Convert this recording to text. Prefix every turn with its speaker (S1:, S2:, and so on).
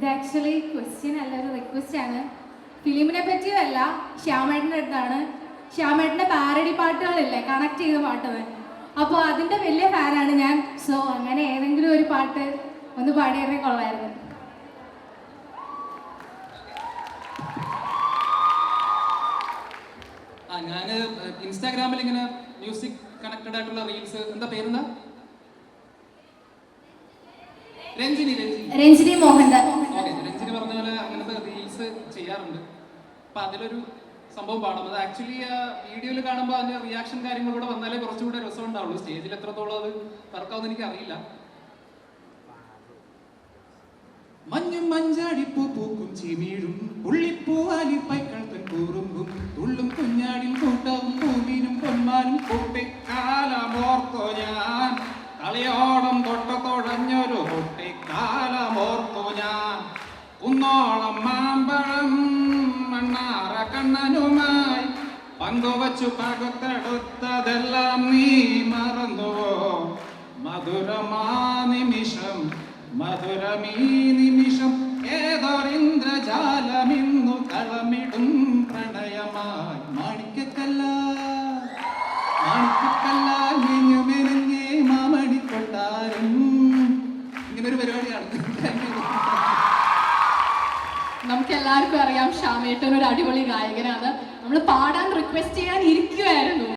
S1: ഇത് actually question അല്ല ഒരു റിക്വസ്റ്റ് ആണ്. ഫിലിമിനെ പറ്റിയതല്ല ശ്യാമേട്ടന്റെ അടുത്താണ്. ശ്യാമേട്ടന്റെ പാരഡി പാട്ടുകളില്ലേ കണക്ട് ചെയ്ത പാട്ടുകൾ അപ്പോൾ അതിന്റെ വലിയ ഫാനാണ് ഞാൻ. സോ അങ്ങനെ ഏതെങ്കിലും ഒരു പാട്ട് ഒന്ന് പാടിയേറെ കൊള്ളായിരുന്നു.
S2: ഞാൻ ഇൻസ്റ്റാഗ്രാമിൽ ഇങ്ങനെ മ്യൂസിക് കണക്റ്റഡ് ആയിട്ടുള്ള റീൽസ് എന്താ പേരെന്താ? രഞ്ജിനി. രഞ്ജിനി
S1: മോഹൻദാസ്.
S2: അപ്പൊ അതിലൊരു സംഭവം പാടും അത് ആക്ച്വലി ആ വീഡിയോയിൽ കാണുമ്പോൾ അതിന്റെ റിയാക്ഷൻ കാര്യങ്ങൾ കൂടെ വന്നാലേ കുറച്ചുകൂടെ രസം ഉണ്ടാവുള്ളൂ. സ്റ്റേജിൽ എത്രത്തോളം അത് വർക്കാവുന്ന എനിക്ക് അറിയില്ല മഞ്ഞും മഞ്ചാടിപ്പൂ പൂക്കും ചിമീഴും കൂറുമ്പും തുള്ളും കുഞ്ഞാടിൽ കൂട്ടവും പൂമീനും പൊന്മാനും. കുട്ടിക്കാലമോർത്തോ ഞാൻ. കളിയോടം തൊട്ടത്തൊഴഞ്ഞൊരു കുട്ടിക്കാലമോർത്തോ ഞാൻ. കുന്നോളം മാമ്പഴം മണ്ണാറ കണ്ണനുമായി പങ്കുവച്ചു പകുത്തെടുത്തതെല്ലാം നീ മറന്നോ മധുരമാ നിമിഷം മധുരമീ നിമിഷം കളമിടും പ്രണയമായി. മാണിക്കക്കല്ല മാണിക്കക്കല്ല
S3: നമുക്ക് എല്ലാവർക്കും അറിയാം ശ്യാമേട്ടൻ ഒരു അടിപൊളി ഗായകനാണ്. നമ്മൾ പാടാൻ റിക്വസ്റ്റ് ചെയ്യാൻ ഇരിക്കുമായിരുന്നു